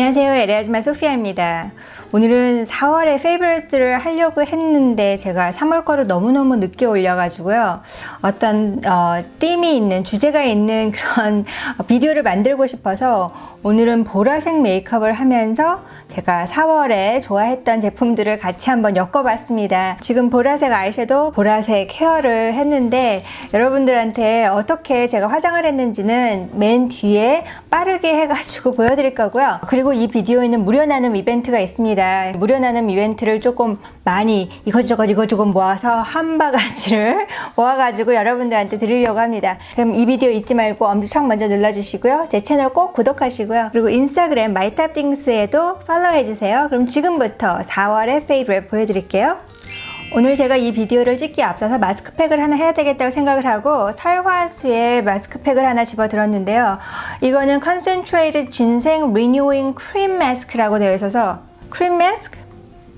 안녕하세요. 에레아즈마 소피아입니다. 오늘은 4월의 페이버리트를 하려고 했는데 제가 3월 거를 너무너무 늦게 올려가지고요. 어떤 어, 띠이 있는 주제가 있는 그런 비디오를 만들고 싶어서 오늘은 보라색 메이크업을 하면서 제가 4월에 좋아했던 제품들을 같이 한번 엮어봤습니다. 지금 보라색 아이섀도우, 보라색 헤어를 했는데 여러분들한테 어떻게 제가 화장을 했는지는 맨 뒤에 빠르게 해가지고 보여드릴 거고요. 그리고 이 비디오에는 무료 나눔 이벤트가 있습니다. 무료 나눔 이벤트를 조금 많이 이것저것 이것저것 모아서 한 바가지를 모아가지고 여러분들한테 드리려고 합니다. 그럼 이 비디오 잊지 말고 엄지척 먼저 눌러주시고요. 제 채널 꼭 구독하시고요. 그리고 인스타그램 마이탑띵스에도 팔로우 해주세요. 그럼 지금부터 4월의 페이브를 보여드릴게요. 오늘 제가 이 비디오를 찍기 앞서서 마스크팩을 하나 해야 되겠다고 생각을 하고 설화수에 마스크팩을 하나 집어 들었는데요. 이거는 Concentrated Ginseng Renewing Cream Mask라고 되어 있어서 크림 마스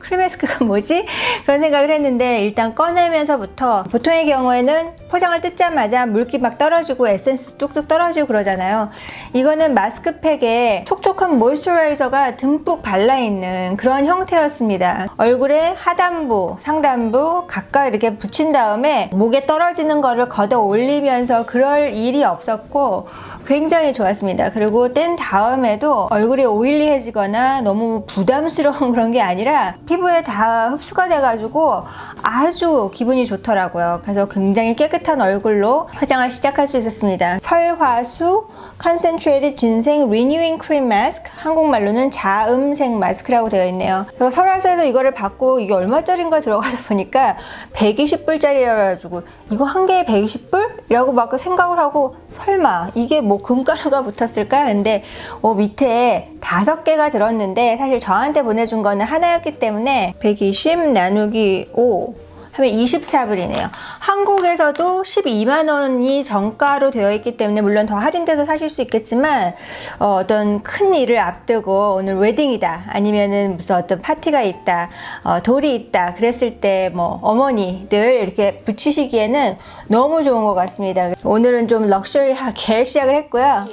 크? 크림 마스크가 뭐지? 그런 생각을 했는데 일단 꺼내면서부터 보통의 경우에는 포장을 뜯자마자 물기 막 떨어지고 에센스 뚝뚝 떨어지고 그러잖아요. 이거는 마스크팩에 촉촉한 모이스처라이저가 듬뿍 발라있는 그런 형태였습니다. 얼굴에 하단부, 상단부 각각 이렇게 붙인 다음에 목에 떨어지는 거를 걷어 올리면서 그럴 일이 없었고 굉장히 좋았습니다. 그리고 뗀 다음에도 얼굴이 오일리해지거나 너무 부담스러운 그런 게 아니라 피부에 다 흡수가 돼가지고 아주 기분이 좋더라고요. 그래서 굉장히 깨끗한 얼굴로 화장을 시작할 수 있었습니다. 설화수 Concentrated Ginseng Renewing Cream Mask 한국말로는 자음색 마스크라고 되어 있네요. 그래서 설화수에서 이거를 받고 이게 얼마짜리인가 들어가다 보니까 120불짜리라 가지고 이거 한 개에 120불? 이라고 막 생각을 하고 설마 이게 뭐 금가루가 붙었을까? 근데 어, 밑에 다섯 개가 들었는데 사실 저한테 보내준 거는 하나였기 때문에 120 나누기 5 하면 24불이네요. 한국에서도 12만 원이 정가로 되어 있기 때문에 물론 더 할인돼서 사실 수 있겠지만 어, 떤큰 일을 앞두고 오늘 웨딩이다 아니면은 무슨 어떤 파티가 있다 어, 돌이 있다 그랬을 때 뭐 어머니들 이렇게 붙이시기에는 너무 좋은 것 같습니다. 오늘은 좀 럭셔리하게 시작을 했고요.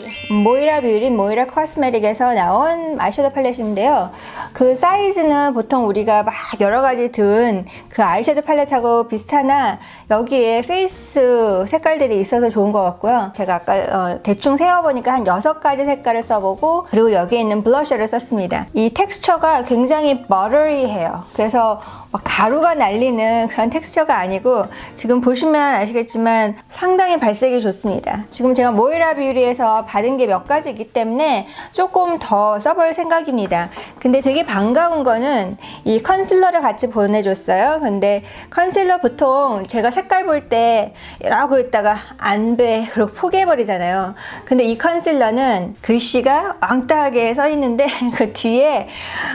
모이라 뷰리 모이라 코스메틱에서 나온 아이섀도우 팔레트인데요. 그 사이즈는 보통 우리가 막 여러 가지 든 그 아이섀도우 팔레트 하고 비슷하나 여기에 페이스 색깔들이 있어서 좋은 것 같고요. 제가 아까 어, 대충 세어보니까 한 6가지 색깔을 써보고 그리고 여기에 있는 블러셔를 썼습니다. 이 텍스처가 굉장히 버터리해요. 그래서 막 가루가 날리는 그런 텍스처가 아니고 지금 보시면 아시겠지만 상당히 발색이 좋습니다. 지금 제가 모이라 뷰리에서 받은 게 몇 가지 있기 때문에 조금 더 써볼 생각입니다. 근데 되게 반가운 거는 이 컨실러를 같이 보내줬어요. 근데 컨실러 보통 제가 색깔 볼 때 라고 했다가 안배 그리고 포기해버리잖아요. 근데 이 컨실러는 글씨가 왕따하게 써 있는데 그 뒤에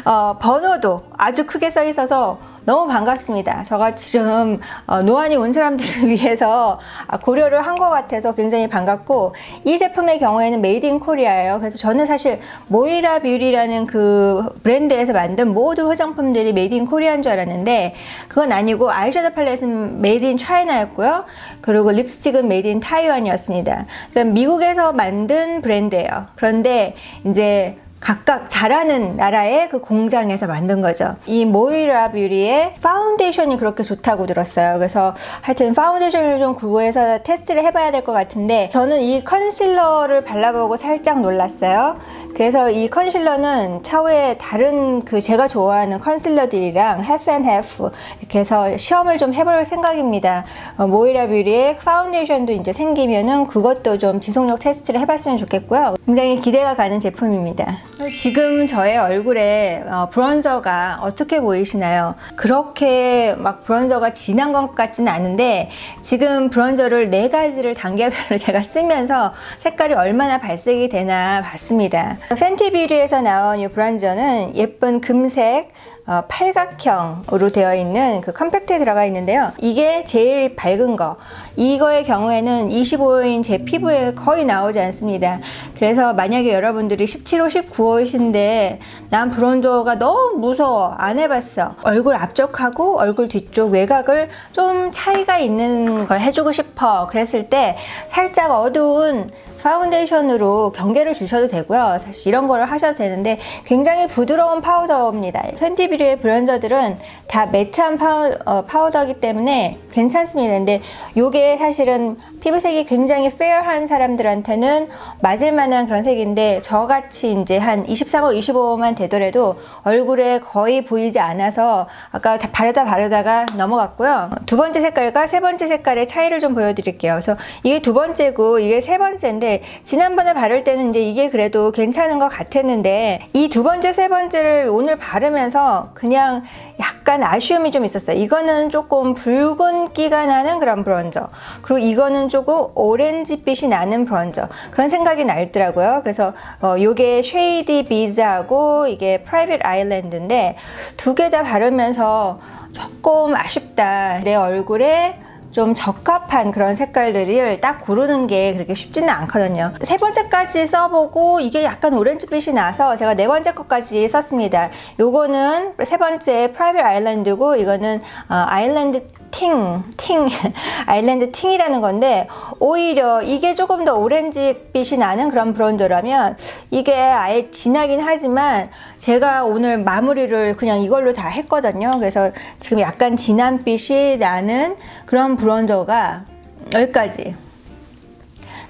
어, 번호도 아주 크게 써 있어서 너무 반갑습니다. 저같이 좀 어, 노안이 온 사람들을 위해서 고려를 한 것 같아서 굉장히 반갑고 이 제품의 경우에는 메이드 인 코리아예요. 그래서 저는 사실 모이라 뷰리라는 그 브랜드에서 만든 모든 화장품들이 메이드 인 코리아인 줄 알았는데 그건 아니고 아이섀도우 팔레트는 메이드 인 차이나였고요. 그리고 립스틱은 메이드 인 타이완이었습니다. 그러니까 미국에서 만든 브랜드예요. 그런데 이제 각각 잘하는 나라의 그 공장에서 만든 거죠. 이 모이라 뷰리의 파운데이션이 그렇게 좋다고 들었어요. 그래서 하여튼 파운데이션을 좀 구해서 테스트를 해봐야 될 것 같은데 저는 이 컨실러를 발라보고 살짝 놀랐어요. 그래서 이 컨실러는 차후에 다른 그 제가 좋아하는 컨실러들이랑 half and half 해서 시험을 좀 해볼 생각입니다. 어, 모이라 뷰리의 파운데이션도 이제 생기면은 그것도 좀 지속력 테스트를 해봤으면 좋겠고요. 굉장히 기대가 가는 제품입니다. 지금 저의 얼굴에 어, 브론저가 어떻게 보이시나요? 그렇게 막 브론저가 진한 것 같지는 않은데 지금 브론저를 네 가지를 단계별로 제가 쓰면서 색깔이 얼마나 발색이 되나 봤습니다. 팬티뷰리에서 나온 이 브론저는 예쁜 금색 어, 팔각형으로 되어 있는 그 컴팩트에 들어가 있는데요. 이게 제일 밝은 거. 이거의 경우에는 25호인 제 피부에 거의 나오지 않습니다. 그래서 만약에 여러분들이 17호, 19호이신데 난 브론저가 너무 무서워. 안 해봤어. 얼굴 앞쪽하고 얼굴 뒤쪽 외곽을 좀 차이가 있는 걸 해주고 싶어. 그랬을 때 살짝 어두운 파운데이션으로 경계를 주셔도 되고요. 사실 이런 거를 하셔도 되는데 굉장히 부드러운 파우더입니다. 팬티비류의 브런저들은 다 매트한 파우, 어, 파우더이기 때문에 괜찮습니다. 근데 이게 사실은 피부색이 굉장히 페어한 사람들한테는 맞을 만한 그런 색인데 저같이 이제 한 23호, 25호만 되더라도 얼굴에 거의 보이지 않아서 아까 다 바르다 바르다가 넘어갔고요. 두 번째 색깔과 세 번째 색깔의 차이를 좀 보여드릴게요. 그래서 이게 두 번째고 이게 세 번째인데 지난번에 바를 때는 이제 이게 그래도 괜찮은 것 같았는데 이 두 번째, 세 번째를 오늘 바르면서 그냥 약 간 아쉬움이 좀 있었어요. 이거는 조금 붉은기가 나는 그런 브론저. 그리고 이거는 조금 오렌지빛이 나는 브론저. 그런 생각이 날더라고요. 그래서 어, 요게 쉐이디 비즈하고 이게 프라이빗 아일랜드인데 두 개 다 바르면서 조금 아쉽다. 내 얼굴에 좀 적합한 그런 색깔들을 딱 고르는 게 그렇게 쉽지는 않거든요. 세 번째까지 써보고 이게 약간 오렌지빛이 나서 제가 네 번째 것까지 썼습니다. 요거는 세 번째 프라이빗 아일랜드고 이거는 어, 아일랜드 팅, 팅, 아일랜드 팅이라는 건데 오히려 이게 조금 더 오렌지빛이 나는 그런 브론더라면 이게 아예 진하긴 하지만 제가 오늘 마무리를 그냥 이걸로 다 했거든요. 그래서 지금 약간 진한 빛이 나는 그런 브론저가 여기까지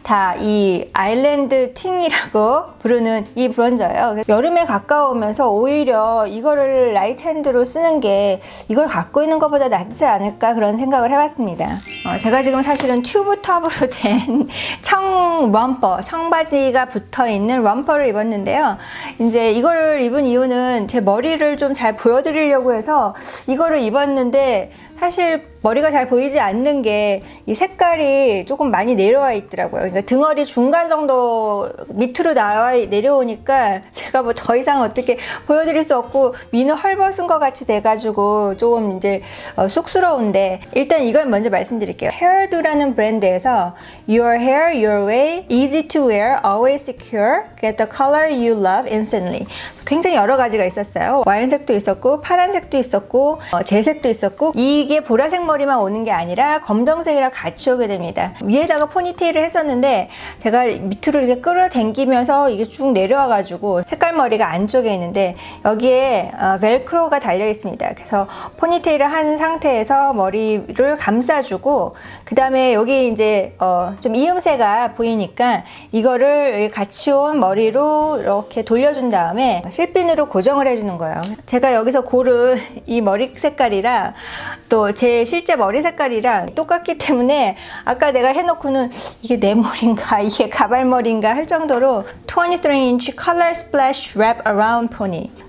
다 이 아일랜드 팅이라고 부르는 이 브론저예요. 여름에 가까우면서 오히려 이거를 라이트 핸드로 쓰는 게 이걸 갖고 있는 것보다 낫지 않을까 그런 생각을 해봤습니다. 어, 제가 지금 사실은 튜브 톱으로 된 청 럼퍼, 청바지가 붙어 있는 럼퍼를 입었는데요. 이제 이거를 입은 이유는 제 머리를 좀 잘 보여드리려고 해서 이거를 입었는데 사실 머리가 잘 보이지 않는 게 이 색깔이 조금 많이 내려와 있더라고요. 그러니까 등허리 중간 정도 밑으로 나와 내려오니까 제가 뭐 더 이상 어떻게 보여드릴 수 없고 미는 헐벗은 것 같이 돼가지고 조금 이제 어, 쑥스러운데 일단 이걸 먼저 말씀드릴게요. 헤어두라는 브랜드에서 Your hair, your way, easy to wear, always secure, get the color you love instantly. 굉장히 여러 가지가 있었어요. 와인색도 있었고 파란색도 있었고 어, 재색도 있었고 이게 보라색 머리만 오는 게 아니라 검정색이랑 같이 오게 됩니다. 위에다가 포니테일을 했었는데 제가 밑으로 이렇게 끌어당기면서 이게 쭉 내려와가지고 색깔 머리가 안쪽에 있는데 여기에 어, 벨크로가 달려 있습니다. 그래서 포니테일을 한 상태에서 머리를 감싸주고 그 다음에 여기 이제 어, 좀 이음새가 보이니까 이거를 같이 온 머리로 이렇게 돌려준 다음에 실핀으로 고정을 해주는 거예요. 제가 여기서 고른 이 머리 색깔이랑 또 제 실제 머리 색깔이랑 똑같기 때문에 아까 내가 해놓고는 이게 내 머리인가 이게 가발머리인가 할 정도로 23inch color splash wrap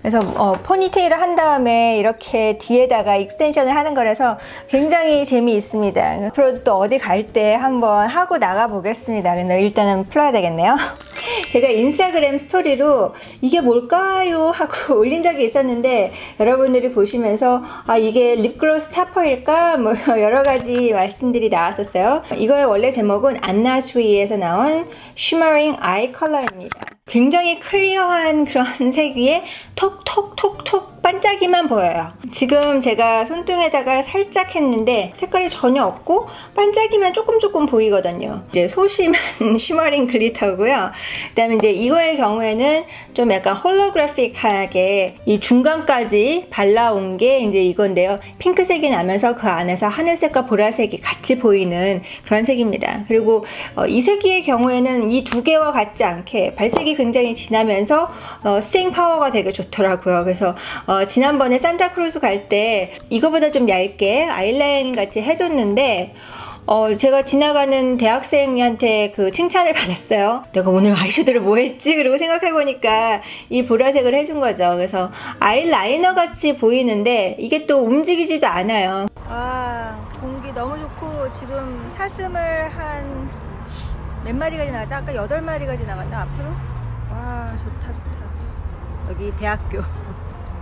그래서 어, 포니테일을 한 다음에 이렇게 뒤에다가 익스텐션을 하는 거라서 굉장히 재미있습니다. 앞으로도 또 어디 갈 때 한번 하고 나가 보겠습니다. 근데 일단은 풀어야 되겠네요. 제가 인스타그램 스토리로 이게 뭘까요? 하고 올린 적이 있었는데 여러분들이 보시면서 아 이게 립글로스 타퍼일까? 뭐 여러 가지 말씀들이 나왔었어요. 이거의 원래 제목은 안나 스위에서 나온 Shimmering Eye Color입니다. 굉장히 클리어한 그런 색 위에 톡톡톡톡 반짝이만 보여요. 지금 제가 손등에다가 살짝 했는데 색깔이 전혀 없고 반짝이만 조금 조금 보이거든요. 이제 소심한 시머링 글리터고요. 그다음에 이제 이거의 경우에는 좀 약간 홀로그래픽하게 이 중간까지 발라온 게 이제 이건데요. 핑크색이 나면서 그 안에서 하늘색과 보라색이 같이 보이는 그런 색입니다. 그리고 어, 이 색의 경우에는 이 두 개와 같지 않게 발색이 굉장히 진하면서 어, 스팅 파워가 되게 좋더라고요. 그래서 어, 지난번에 산타크루즈 갈 때 이거보다 좀 얇게 아이라인 같이 해줬는데 어, 제가 지나가는 대학생한테 그 칭찬을 받았어요. 내가 오늘 아이섀도를 뭐 했지? 그리고 생각해보니까 이 보라색을 해준 거죠. 그래서 아이라이너 같이 보이는데 이게 또 움직이지도 않아요. 아, 공기 너무 좋고 지금 사슴을 한 몇 마리가 지나갔다? 아까 여덟 마리가 지나갔나 앞으로? 와, 좋다, 좋다. 여기 대학교.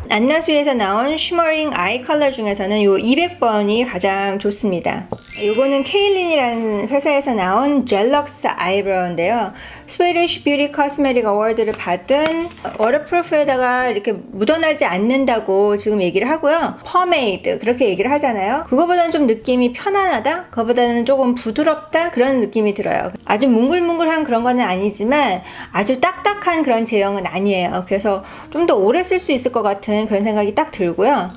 안나수에서 나온 쉬머링 아이 컬러 중에서는 요 200번이 가장 좋습니다. 요거는 케일린이라는 회사에서 나온 젤럭스 아이브로우인데요. 스웨디쉬 뷰티 코스메틱 어워드를 받은 워터프루프에다가 이렇게 묻어나지 않는다고 지금 얘기를 하고요. 퍼메이드 그렇게 얘기를 하잖아요. 그거보다는 좀 느낌이 편안하다? 그거보다는 조금 부드럽다? 그런 느낌이 들어요. 아주 뭉글뭉글한 그런 거는 아니지만 아주 딱딱한 그런 제형은 아니에요. 그래서 좀 더 오래 쓸 수 있을 것 같은 그런 생각이 딱 들고요.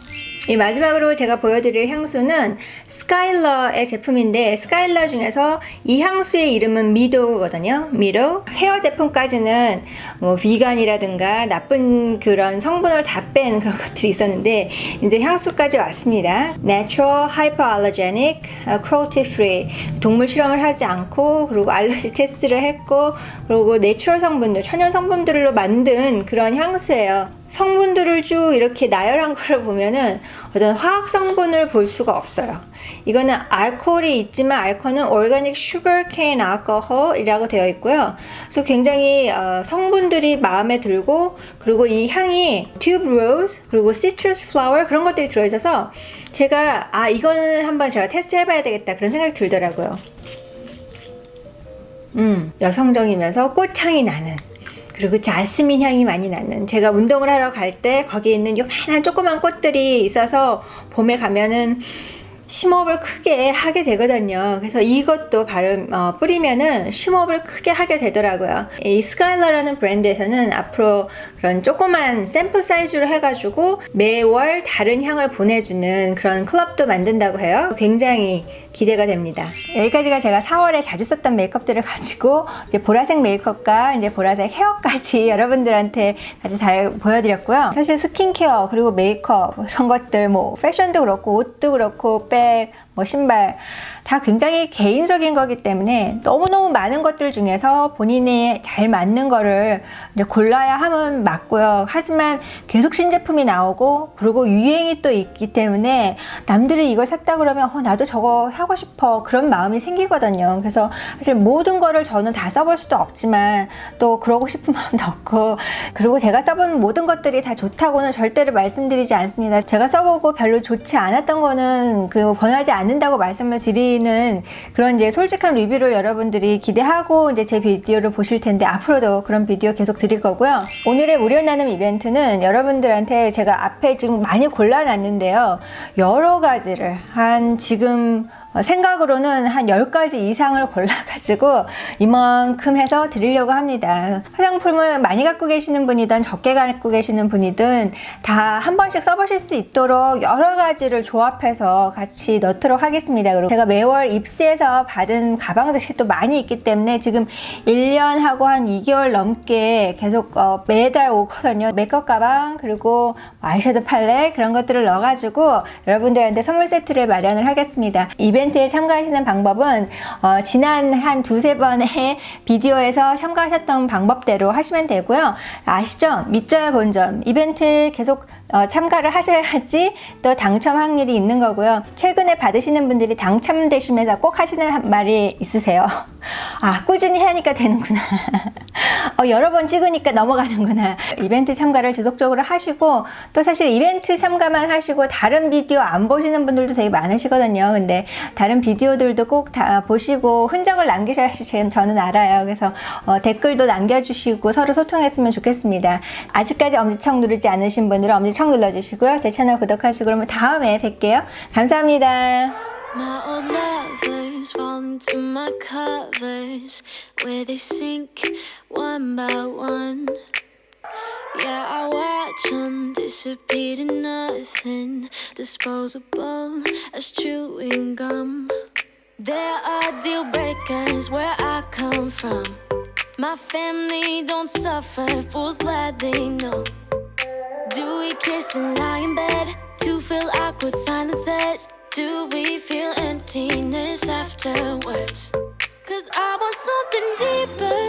이 마지막으로 제가 보여드릴 향수는 스카일러의 제품인데 스카일러 중에서 이 향수의 이름은 미도거든요. 미도 헤어 제품까지는 뭐 비간이라든가 나쁜 그런 성분을 다 뺀 그런 것들이 있었는데 이제 향수까지 왔습니다. Natural Hypoallergenic uh, Cruelty Free 동물 실험을 하지 않고 그리고 알러지 테스트를 했고 그리고 내추럴 성분들 천연 성분들로 만든 그런 향수예요. 성분들을 쭉 이렇게 나열한 거를 보면은 어떤 화학 성분을 볼 수가 없어요. 이거는 알코올이 있지만 알코올은 sugar cane alcohol이라고 되어 있고요. 그래서 굉장히 어, 성분들이 마음에 들고 그리고 이 향이 tube rose 그리고 citrus flower 그런 것들이 들어 있어서 제가 아 이거는 한번 제가 테스트 해봐야 되겠다 그런 생각이 들더라고요. 음 여성적이면서 꽃향이 나는 그리고 자스민 향이 많이 나는 제가 운동을 하러 갈 때 거기에 있는 요만한 조그만 꽃들이 있어서 봄에 가면은 심호흡을 크게 하게 되거든요. 그래서 이것도 바름 어, 뿌리면은 심호흡을 크게 하게 되더라고요. 이 스카일러라는 브랜드에서는 앞으로 그런 조그만 샘플 사이즈로 해가지고 매월 다른 향을 보내주는 그런 클럽도 만든다고 해요. 굉장히 기대가 됩니다. 여기까지가 제가 4월에 자주 썼던 메이크업들을 가지고 이제 보라색 메이크업과 이제 보라색 헤어까지 여러분들한테 같이 잘 보여드렸고요. 사실 스킨케어 그리고 메이크업 이런 것들 뭐 패션도 그렇고 옷도 그렇고 백, 뭐 신발 다 굉장히 개인적인 거기 때문에 너무너무 많은 것들 중에서 본인이 잘 맞는 거를 이제 골라야 하면 맞고요. 하지만 계속 신제품이 나오고 그리고 유행이 또 있기 때문에 남들이 이걸 샀다 그러면 어, 나도 저거 사고 싶어 그런 마음이 생기거든요. 그래서 사실 모든 거를 저는 다 써볼 수도 없지만 또 그러고 싶은 마음도 없고 그리고 제가 써본 모든 것들이 다 좋다고는 절대로 말씀드리지 않습니다. 제가 써보고 별로 좋지 않았던 거는 그 권하지 않 는다고 말씀을 드리는 그런 이제 솔직한 리뷰를 여러분들이 기대하고 이제 제 비디오를 보실 텐데 앞으로도 그런 비디오 계속 드릴 거고요. 오늘의 무료 나눔 이벤트는 여러분들한테 제가 앞에 지금 많이 골라놨는데요. 여러 가지를 한 지금 어, 생각으로는 한 10가지 이상을 골라가지고 이만큼 해서 드리려고 합니다. 화장품을 많이 갖고 계시는 분이든 적게 갖고 계시는 분이든 다 한 번씩 써보실 수 있도록 여러 가지를 조합해서 같이 넣도록 하겠습니다. 그리고 제가 매월 입시에서 받은 가방들이 또 많이 있기 때문에 지금 1년하고 한 2개월 넘게 계속 어, 매달 오거든요. 메이크업 가방 그리고 아이섀도 팔레 그런 것들을 넣어가지고 여러분들한테 선물 세트를 마련을 하겠습니다. 이벤트 에 참가하시는 방법은 어, 지난 한 두세 번의 비디오에서 참가하셨던 방법대로 하시면 되고요. 아시죠? 믿져야 본점. 이벤트 계속 어, 참가를 하셔야지 또 당첨 확률이 있는 거고요. 최근에 받으시는 분들이 당첨되시면서 꼭 하시는 말이 있으세요. 아, 꾸준히 하니까 되는구나. 어, 여러 번 찍으니까 넘어가는구나. 이벤트 참가를 지속적으로 하시고 또 사실 이벤트 참가만 하시고 다른 비디오 안 보시는 분들도 되게 많으시거든요. 근데 다른 비디오들도 꼭 다 보시고 흔적을 남기셔야지 저는 알아요. 그래서 어, 댓글도 남겨주시고 서로 소통했으면 좋겠습니다. 아직까지 엄지척 누르지 않으신 분들은 엄지척 눌러주시고요. 제 채널 구독하시고 그러면 다음에 뵐게요. 감사합니다. Lovers fall into my covers where they sink one by one. Yeah, I watch them disappear to nothing, disposable as chewing gum. There are deal breakers where I come from. My family don't suffer, fools glad they know. Do we kiss and lie in bed to fill awkward silences? Do we feel emptiness afterwards? Cause I want something deeper.